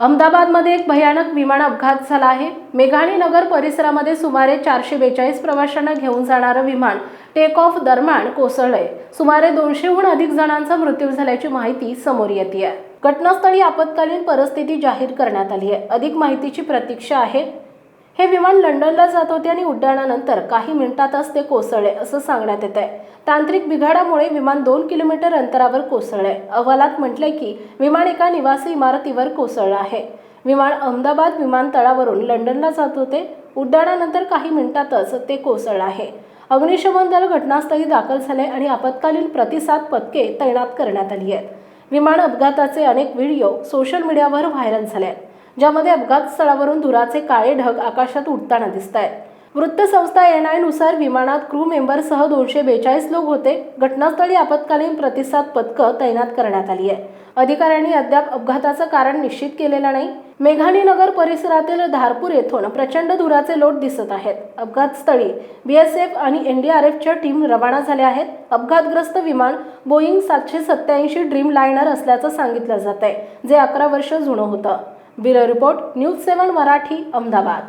अहमदाबादमध्ये एक भयानक विमान अपघात झाला आहे. मेघाणी नगर परिसरामध्ये सुमारे चारशे बेचाळीस प्रवाशांना घेऊन जाणारं विमान टेक ऑफ दरम्यान कोसळलंय. सुमारे दोनशेहून अधिक जणांचा मृत्यू झाल्याची माहिती समोर येते आहे घटनास्थळी आपत्कालीन परिस्थिती जाहीर करण्यात आली आहे. अधिक माहितीची प्रतीक्षा आहे. हे विमान लंडनला जात होते आणि उड्डाणानंतर काही मिनिटातच ते कोसळले असं सांगण्यात येत आहे तांत्रिक बिघाडामुळे विमान दोन किलोमीटर अंतरावर कोसळले अहवालात म्हटलंय की विमान एका निवासी इमारतीवर कोसळलं आहे. विमान अहमदाबाद विमानतळावरून लंडनला जात होते. उड्डाणानंतर काही मिनिटातच ते कोसळलं आहे. अग्निशमन दल घटनास्थळी दाखल झाले आणि आपत्कालीन प्रतिसाद पथके तैनात करण्यात आली आहेत. विमान अपघाताचे अनेक व्हिडिओ सोशल मीडियावर व्हायरल झाले आहेत ज्यामध्ये अपघात स्थळावरून धुराचे काळे ढग आकाशात उडताना दिसत आहेत वृत्तसंस्था एननुसार विमानात क्रू मेंबरसह दोनशे बेचाळीस लोक होते. घटनास्थळी आपत्कालीन प्रतिसाद पथकं तैनात करण्यात आली आहे. अधिकाऱ्यांनी अद्याप अपघाताचं कारण निश्चित केलेलं नाही. मेघानी नगर परिसरातील धारपूर येथून प्रचंड धुराचे लोट दिसत आहेत. अपघातस्थळी बीएसएफ आणि एनडीआरएफच्या टीम रवाना झाल्या आहेत. अपघातग्रस्त विमान बोईंग सातशे सत्याऐंशी ड्रीम लायनर असल्याचं सांगितलं जात आहे जे अकरा वर्ष जुनं होतं. Bureau report news seven Marathi Ahmedabad.